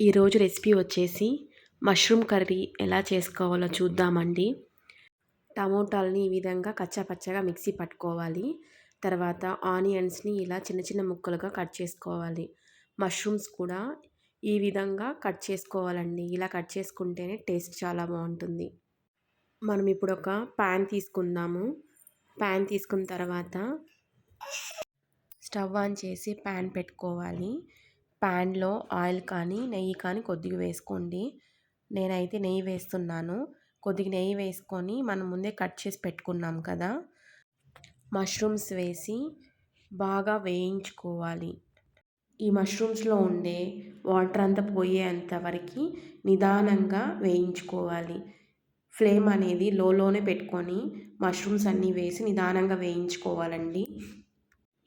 ఈరోజు రెసిపీ వచ్చేసి mushroom curry ఎలా చేసుకోవాలో చూద్దామండి. టమోటాలని ఈ విధంగా కచ్చాపచ్చగా మిక్సీ పట్టుకోవాలి. తర్వాత ఆనియన్స్ని ఇలా చిన్న చిన్న ముక్కలుగా కట్ చేసుకోవాలి. మష్రూమ్స్ కూడా ఈ విధంగా కట్ చేసుకోవాలండి. ఇలా కట్ చేసుకుంటేనే టేస్ట్ చాలా బాగుంటుంది. మనం ఇప్పుడు ఒక ప్యాన్ తీసుకుందాము. ప్యాన్ తీసుకున్న తర్వాత స్టవ్ ఆన్ చేసి ప్యాన్ పెట్టుకోవాలి. ప్యాన్లో ఆయిల్ కానీ నెయ్యి కానీ కొద్దిగా వేసుకోండి. నేనైతే నెయ్యి వేస్తున్నాను. కొద్దిగా నెయ్యి వేసుకొని మనం ముందే కట్ చేసి పెట్టుకున్నాం కదా. మష్రూమ్స్ వేసి బాగా వేయించుకోవాలి. ఈ మష్రూమ్స్లో ఉండే వాటర్ అంతా పోయేంత వరకు నిదానంగా వేయించుకోవాలి. ఫ్లేమ్ అనేది లోలోనే పెట్టుకొని మష్రూమ్స్ అన్నీ వేసి నిదానంగా వేయించుకోవాలండి.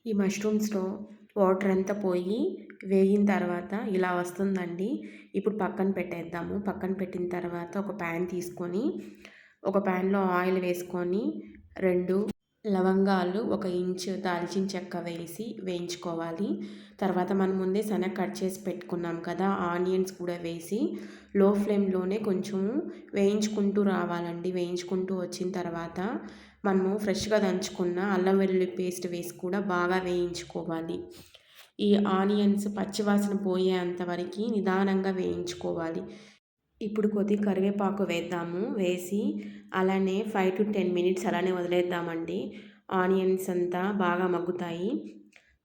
ఈ మష్రూమ్స్లో వాటర్ అంతా పోయి వేగిన తర్వాత ఇలా వస్తుందండి. ఇప్పుడు పక్కన పెట్టేద్దాము. పక్కన పెట్టిన తర్వాత ఒక ప్యాన్ తీసుకొని ఒక ప్యాన్లో ఆయిల్ వేసుకొని రెండు లవంగాలు ఒక ఇంచు దాల్చిన చెక్క వేసి వేయించుకోవాలి. తర్వాత మనం ముందే సన్న కట్ చేసి పెట్టుకున్నాం కదా ఆనియన్స్ కూడా వేసి లో ఫ్లేమ్లోనే కొంచెము వేయించుకుంటూ రావాలండి. వేయించుకుంటూ వచ్చిన తర్వాత మనము ఫ్రెష్గా దంచుకున్న అల్లం వెల్లుల్లి పేస్ట్ వేసి కూడా బాగా వేయించుకోవాలి. ఈ ఆనియన్స్ పచ్చివాసన పోయేంత వరకు నిదానంగా వేయించుకోవాలి. ఇప్పుడు కొద్ది కరివేపాకు వేద్దాము వేసి అలానే ఫైవ్ టు టెన్ మినిట్స్ అలానే వదిలేద్దామండి. ఆనియన్స్ అంతా బాగా మగ్గుతాయి.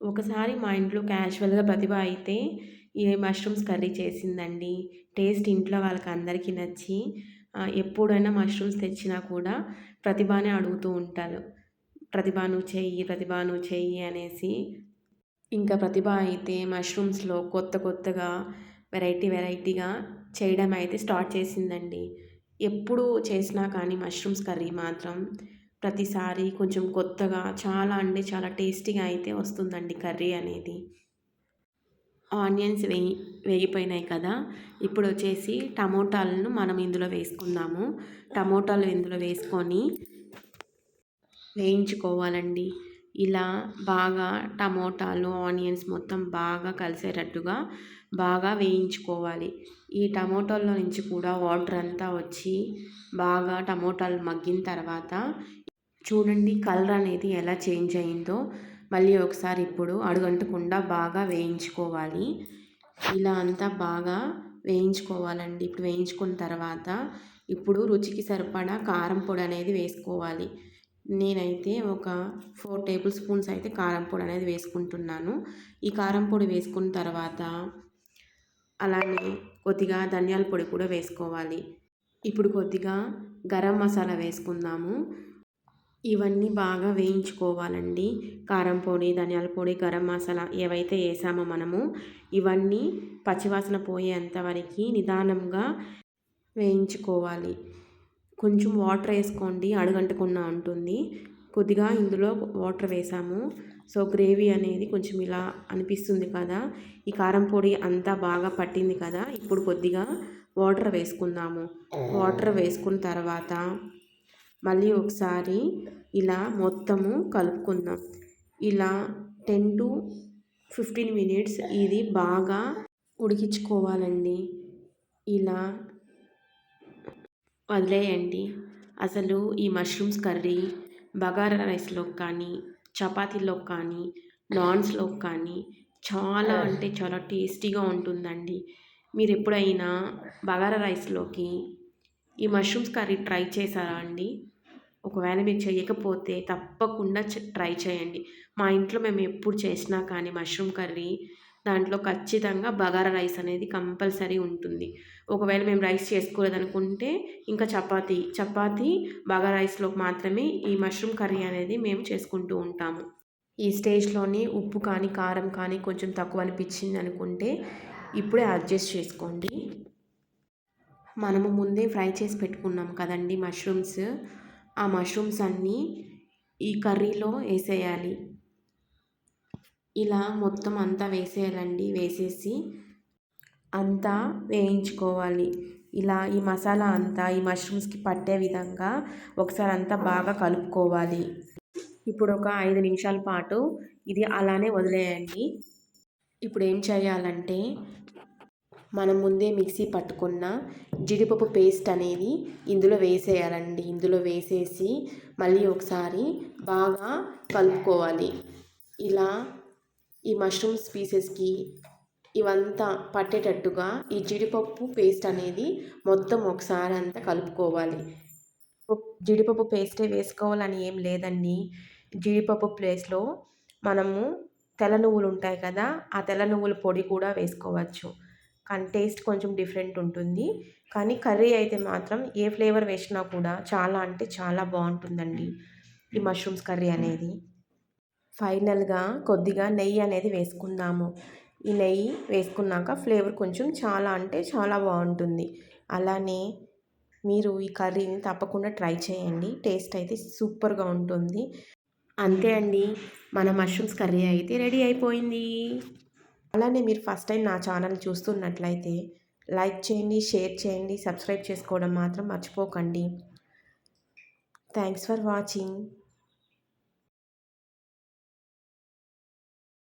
ఒకసారి మా ఇంట్లో క్యాజువల్గా ప్రతిభ అయితే ఈ మష్రూమ్స్ కర్రీ చేసిందండి. టేస్ట్ ఇంట్లో వాళ్ళకి అందరికీ నచ్చి ఎప్పుడైనా మష్రూమ్స్ తెచ్చినా కూడా ప్రతిభానే అడుగుతూ ఉంటారు. ప్రతిభాను చెయ్యి ప్రతిభాను చెయ్యి అనేసి. ఇంకా ప్రతిభ అయితే మష్రూమ్స్లో కొత్త కొత్తగా వెరైటీ వెరైటీగా చేయడం అయితే స్టార్ట్ చేసిందండి. ఎప్పుడు చేసినా కానీ మష్రూమ్స్ కర్రీ మాత్రం ప్రతిసారి కొంచెం కొత్తగా చాలా అంటే చాలా టేస్టీగా అయితే వస్తుందండి కర్రీ అనేది. ఆనియన్స్ వేయి వేగిపోయినాయి కదా. ఇప్పుడు వచ్చేసి టమోటాలను మనం ఇందులో వేసుకుందాము. టమోటాలు ఇందులో వేసుకొని వేయించుకోవాలండి. ఇలా బాగా టమోటాలు ఆనియన్స్ మొత్తం బాగా కలిసేటట్టుగా బాగా వేయించుకోవాలి. ఈ టమోటాల్లో నుంచి కూడా వాటర్ అంతా వచ్చి బాగా టమోటాలు మగ్గిన తర్వాత చూడండి కలర్ అనేది ఎలా చేంజ్ అయిందో. మళ్ళీ ఒకసారి ఇప్పుడు అడుగంటకుండా బాగా వేయించుకోవాలి. ఇలా అంతా బాగా వేయించుకోవాలండి. ఇప్పుడు వేయించుకున్న తర్వాత ఇప్పుడు రుచికి సరిపడా కారం పొడి అనేది వేసుకోవాలి. నేనైతే ఒక ఫోర్ టేబుల్ స్పూన్స్ అయితే కారం పొడి అనేది వేసుకుంటున్నాను. ఈ కారం పొడి వేసుకున్న తర్వాత అలానే కొద్దిగా ధనియాల పొడి కూడా వేసుకోవాలి. ఇప్పుడు కొద్దిగా గరం మసాలా వేసుకుందాము. ఇవన్నీ బాగా వేయించుకోవాలండి. కారం పొడి ధనియాల పొడి గరం మసాలా ఏవైతే వేసామో మనము ఇవన్నీ పచ్చివాసన పోయేంత వరకు నిదానంగా వేయించుకోవాలి. కొంచెం వాటర్ వేసుకోండి అడుగంటకుండా ఉంటుంది. కొద్దిగా ఇందులో వాటర్ వేసాము. సో గ్రేవీ అనేది కొంచెం ఇలా అనిపిస్తుంది కదా. ఈ కారం పొడి అంతా బాగా పట్టింది కదా. ఇప్పుడు కొద్దిగా వాటర్ వేసుకుందాము. వాటర్ వేసుకున్న తర్వాత మళ్ళీ ఒకసారి ఇలా మొత్తము కలుపుకుందాం. ఇలా టెన్ టు ఫిఫ్టీన్ మినిట్స్ ఇది బాగా ఉడికించుకోవాలండి. ఇలా వదిలేయండి. అసలు ఈ మష్రూమ్స్ కర్రీ బగారా రైస్లో కానీ చపాతీలో కానీ నాన్స్లో కానీ చాలా అంటే చాలా టేస్టీగా ఉంటుందండి. మీరు ఎప్పుడైనా బగారా రైస్లోకి ఈ మష్రూమ్స్ కర్రీ ట్రై చేశారా అండి? ఒకవేళ మీరు చేయకపోతే తప్పకుండా ట్రై చేయండి. మా ఇంట్లో మేము ఎప్పుడు చేసినా కానీ మష్రూమ్ కర్రీ దాంట్లో ఖచ్చితంగా బగారా రైస్ అనేది కంపల్సరీ ఉంటుంది. ఒకవేళ మేము రైస్ చేసుకోలేదనుకుంటే ఇంకా చపాతీ చపాతీ బగారా రైస్లో మాత్రమే ఈ మష్రూమ్ కర్రీ అనేది మేము చేసుకుంటూ ఉంటాము. ఈ స్టేజ్లోనే ఉప్పు కానీ కారం కానీ కొంచెం తక్కువ అనిపించింది అనుకుంటే ఇప్పుడే అడ్జస్ట్ చేసుకోండి. మనము ముందే ఫ్రై చేసి పెట్టుకున్నాం కదండి మష్రూమ్స్. ఆ మష్రూమ్స్ అన్నీ ఈ కర్రీలో వేసేయాలి. ఇలా మొత్తం అంతా వేసేయాలండి వేసేసి అంతా వేయించుకోవాలి. ఇలా ఈ మసాలా అంతా ఈ మష్రూమ్స్కి పట్టే విధంగా ఒకసారి అంతా బాగా కలుపుకోవాలి. ఇప్పుడు ఒక ఐదు నిమిషాల పాటు ఇది అలానే వదిలేయండి. ఇప్పుడు ఏం చేయాలంటే మనం ముందే మిక్సీ పట్టుకున్న జీడిపప్పు పేస్ట్ అనేది ఇందులో వేసేయాలండి. ఇందులో వేసేసి మళ్ళీ ఒకసారి బాగా కలుపుకోవాలి. ఇలా ఈ మష్రూమ్స్ పీసెస్కి ఇవంతా పట్టేటట్టుగా ఈ జీడిపప్పు పేస్ట్ అనేది మొత్తం ఒకసారి అంతా కలుపుకోవాలి. జీడిపప్పు పేస్టే వేసుకోవాలని ఏం లేదండి. జీడిపప్పు ప్లేస్లో మనము తెల్ల నువ్వులు ఉంటాయి కదా ఆ తెల్ల నువ్వుల పొడి కూడా వేసుకోవచ్చు. కానీ టేస్ట్ కొంచెం డిఫరెంట్ ఉంటుంది. కానీ కర్రీ అయితే మాత్రం ఏ ఫ్లేవర్ వేసినా కూడా చాలా అంటే చాలా బాగుంటుందండి ఈ మష్రూమ్స్ కర్రీ అనేది. ఫైనల్గా కొద్దిగా నెయ్యి అనేది వేసుకుందాము. ఈ నెయ్యి వేసుకున్నాక ఫ్లేవర్ కొంచెం చాలా అంటే చాలా బాగుంటుంది. అలానే మీరు ఈ కర్రీని తప్పకుండా ట్రై చేయండి. టేస్ట్ అయితే సూపర్గా ఉంటుంది. అంతే అండి. మన మష్రూమ్స్ కర్రీ అయితే రెడీ అయిపోయింది. అలానే మీరు ఫస్ట్ టైం నా ఛానల్ చూస్తున్నట్లయితే లైక్ చేయండి షేర్ చేయండి సబ్స్క్రైబ్ చేసుకోవడం మాత్రం మర్చిపోకండి. Thanks for watching.